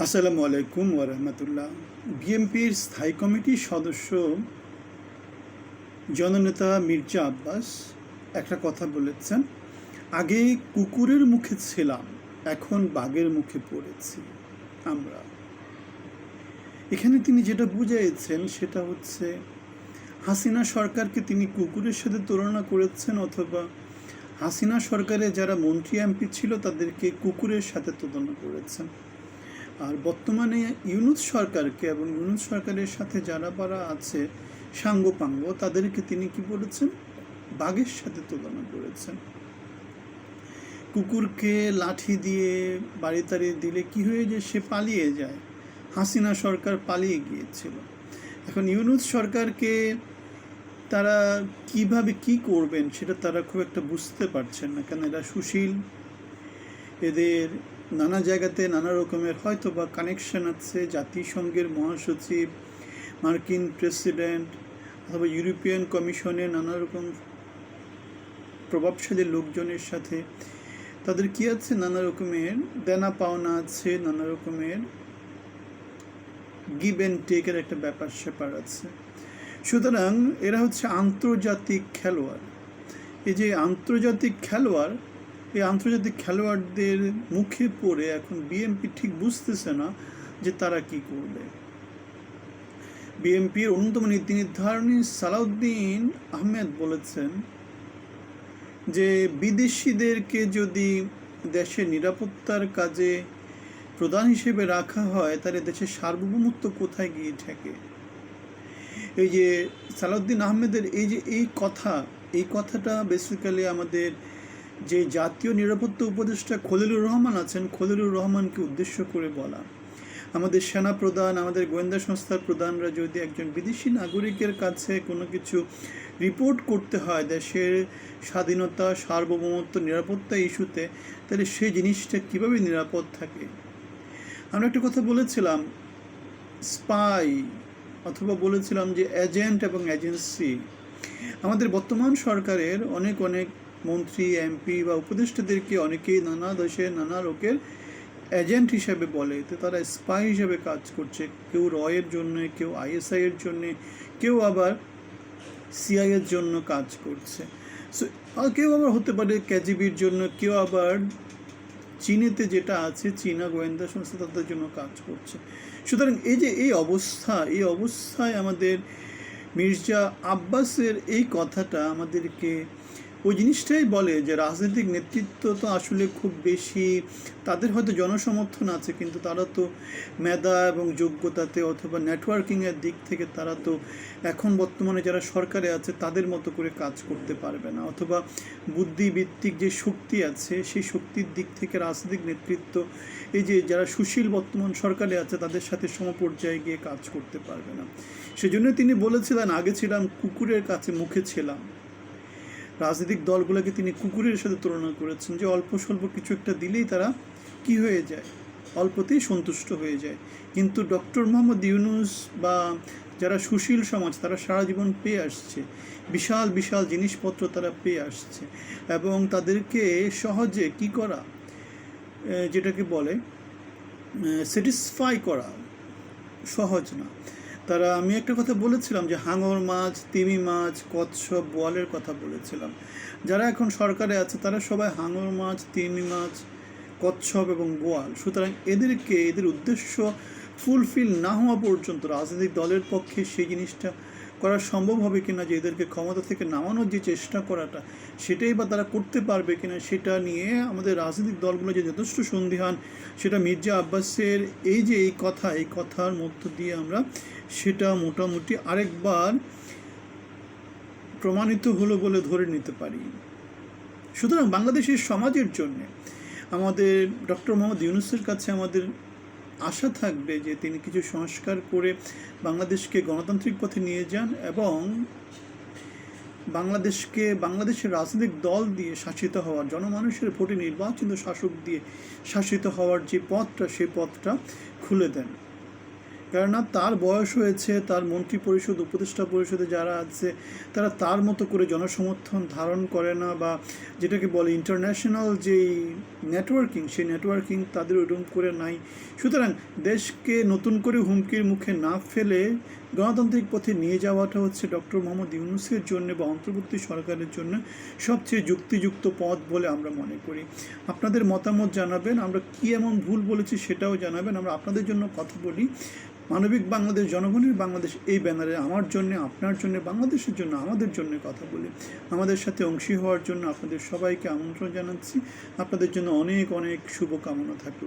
আসসালামু আলাইকুম ওরহমতুল্লাহ বিএনপির স্থায়ী কমিটির সদস্য জননেতা মির্জা আব্বাস একটা কথা বলেছেন, আগে কুকুরের মুখে ছিলাম, এখন বাঘের মুখে পড়েছি আমরা। এখানে তিনি যেটা বুঝাইছেন সেটা হচ্ছে, হাসিনা সরকারকে তিনি কুকুরের সাথে তুলনা করেছেন অথবা হাসিনা সরকারে যারা মন্ত্রী এমপি ছিল তাদেরকে কুকুরের সাথে তুলনা করেছেন। আর বর্তমানে ইউনুস সরকারকে এবং ইউনুস সরকারের সাথে যারা পারা আছে, সাঙ্গপাঙ্গ, তাদেরকে তিনি কি বলেছেন? বাঘের সাথে তুলনা করেছেন। কুকুরকে লাঠি দিয়ে বাড়ি তাড়িয়ে দিলে কি হয়ে যায়? সে পালিয়ে যায়। হাসিনা সরকার পালিয়ে গিয়েছিল। এখন ইউনুস সরকারকে তারা কীভাবে কি করবেন, সেটা তারা খুব একটা বুঝতে পারছেন না। কেন এরা সুশীল? এদের নানা জায়গাতে নানা রকমের হয়তো বা কানেকশন আছে, জাতিসংঘের মহাসচিব, মার্কিন প্রেসিডেন্ট অথবা ইউরোপিয়ান কমিশনের নানা রকম প্রভাবশালী লোকজনের সাথে। তাদের কি আছে? নানা রকমের দেনা পাওনা আছে, নানা রকমের গিভ অ্যান্ড টেকের একটা ব্যাপার স্যাপার আছে। সুতরাং এরা হচ্ছে আন্তর্জাতিক খেলোয়াড়। এই যে আন্তর্জাতিক খেলোয়াড় এই আন্তর্জাতিক খেলোয়াড়দের মুখে পড়ে এখন বিএনপি ঠিক বুঝতেছে না যে তারা কি করবে। বিএনপির অন্যতম নীতি নির্ধারণী সালাউদ্দিন আহমেদ বলেছেন যে বিদেশিদেরকে যদি দেশের নিরাপত্তার কাজে প্রধান হিসেবে রাখা হয়, তাহলে দেশের সার্বভৌমত্ব কোথায় গিয়ে ঠেকে? এই যে সালাউদ্দিন আহমেদের এই যে এই কথা, এই কথাটা বেসিক্যালি আমাদের যে জাতীয় নিরাপত্তা উপদেষ্টা খলিলুর রহমান আছেন, খলিলুর রহমানকে উদ্দেশ্য করে বলা। আমাদের সেনা প্রধান আমাদের গোয়েন্দা সংস্থার প্রধানরা যদি একজন বিদেশি নাগরিকের কাছে কোনো কিছু রিপোর্ট করতে হয় দেশের স্বাধীনতা, সার্বভৌমত্ব, নিরাপত্তা ইস্যুতে, তাহলে সেই জিনিসটা কীভাবে নিরাপদ থাকে? আমরা একটা কথা বলেছিলাম, স্পাই, অথবা বলেছিলাম যে এজেন্ট এবং এজেন্সি। আমাদের বর্তমান সরকারের অনেক অনেক মন্ত্রী, এমপি বা উপদেষ্টাদেরকে অনেকেই নানা দেশের নানা লোকের এজেন্ট হিসাবে বলে। তো তারা স্পাই হিসাবে কাজ করছে। কেউ রয়ের জন্য, কেউ আইএসআই এর জন্য, কেউ আবার সিআই এর জন্য কাজ করছে। সো কেউ আবার হতে পারে কেজিবির জন্য, কেউ আবার চীনেতে যেটা আছে, চীনা গোয়েন্দা সংস্থা তাদের জন্য কাজ করছে। সুতরাং এই যে এই অবস্থা, এই অবস্থায় আমাদের মির্জা আব্বাসের এই কথাটা আমাদেরকে ওই জিনিসটাই বলে যে রাজনৈতিক নেতৃত্ব তো আসলে খুব বেশি, তাদের হয়তো জনসমর্থন আছে, কিন্তু তারা তো মেধা এবং যোগ্যতাতে অথবা নেটওয়ার্কিংয়ের দিক থেকে তারা তো এখন বর্তমানে যারা সরকারে আছে, তাদের মতো করে কাজ করতে পারবে না। অথবা বুদ্ধিভিত্তিক যে শক্তি আছে, সেই শক্তির দিক থেকে রাজনৈতিক নেতৃত্ব, এই যে যারা সুশীল বর্তমান সরকারে আছে, তাদের সাথে সমপর্যায়ে গিয়ে কাজ করতে পারবে না। সেজন্য তিনি বলেছিলেন, আগে ছিলাম কুকুরের কাছে, মুখে ছিলাম। রাজনৈতিক দলগুলোকে তিনি কুকুরের সাথে তুলনা করেছেন যে অল্প স্বল্প কিছু একটা দিলেই তারা কি হয়ে যায়? অল্পতেই সন্তুষ্ট হয়ে যায়। কিন্তু ডক্টর মোহাম্মদ ইউনুস বা যারা সুশীল সমাজ, তারা সারা জীবন পেয়ে আসছে। বিশাল বিশাল জিনিসপত্র তারা পেয়ে আসছে। এবং তাদেরকে সহজে কি করা? যেটাকে বলে স্যাটিসফাই করা সহজ না। তারা, আমি একটা কথা বলেছিলাম যে হাঙর মাছ, তিমি মাছ, কচ্ছপ, বোয়ালের কথা বলেছিলাম। যারা এখন সরকারে আছে, তারা সবাই হাঙর মাছ, তিমি মাছ, কচ্ছপ এবং বোয়াল। সুতরাং এদেরকে, এদের উদ্দেশ্য ফুলফিল না হওয়া পর্যন্ত রাজনৈতিক দলের পক্ষে সেই জিনিসটা করা সম্ভব হবে কিনা, যে এদেরকে ক্ষমতা থেকে নামানোর যে চেষ্টা করাটা, সেটাই বা তারা করতে পারবে কিনা, সেটা নিয়ে আমাদের রাজনৈতিক দলগুলো যে যথেষ্ট সন্দিহান, সেটা মির্জা আব্বাসের এই যে এই কথা, এই কথার মধ্য দিয়ে আমরা সেটা মোটামুটি আরেকবার প্রমাণিত হলো বলে ধরে নিতে পারি। সুতরাং বাংলাদেশের সমাজের জন্য আমাদের ডক্টর মোহাম্মদ ইউনুসের কাছে আমাদের আশা থাকবে যে তিনি কিছু সংস্কার করে বাংলাদেশকে গণতান্ত্রিক পথে নিয়ে যান এবং বাংলাদেশকে, বাংলাদেশের রাজনৈতিক দল দিয়ে শাসিত হওয়ার, জনমানুষের ভোটে নির্বাচিত শাসক দিয়ে শাসিত হওয়ার যে পথটা সেই পথটা খুলে দেন। কেননা তার বয়স হয়েছে, তার মন্ত্রী পরিষদ, উপদেষ্টা পরিষদে যারা আছে, তারা তার মতো করে জনসমর্থন ধারণ করে না বা যেটাকে বলে ইন্টারন্যাশনাল যেই নেটওয়ার্কিং সেই নেটওয়ার্কিং তাদের ওরকম করে নাই। সুতরাং দেশকে নতুন করে হুমকির মুখে না ফেলে গণতান্ত্রিক পথে নিয়ে যাওয়াটা হচ্ছে ডক্টর মোহাম্মদ ইউনুসের জন্য বা অন্তর্বর্তী সরকারের জন্য সবচেয়ে যুক্তিযুক্ত পথ বলে আমরা মনে করি। আপনাদের মতামত জানাবেন, আমরা কি এমন ভুল বলেছি সেটাও জানাবেন, আমরা আপনাদের জন্য কথা বলি। মানবিক বাংলাদেশ, জনগণের বাংলাদেশ, এই ব্যানারে আমার জন্য, আপনার জন্য, বাংলাদেশের জন্য, আমাদের জন্য কথা বলি। আমাদের সাথে অংশী হওয়ার জন্য আপনাদের সবাইকে আমন্ত্রণ জানাচ্ছি। আপনাদের জন্য অনেক অনেক শুভকামনা থাকল।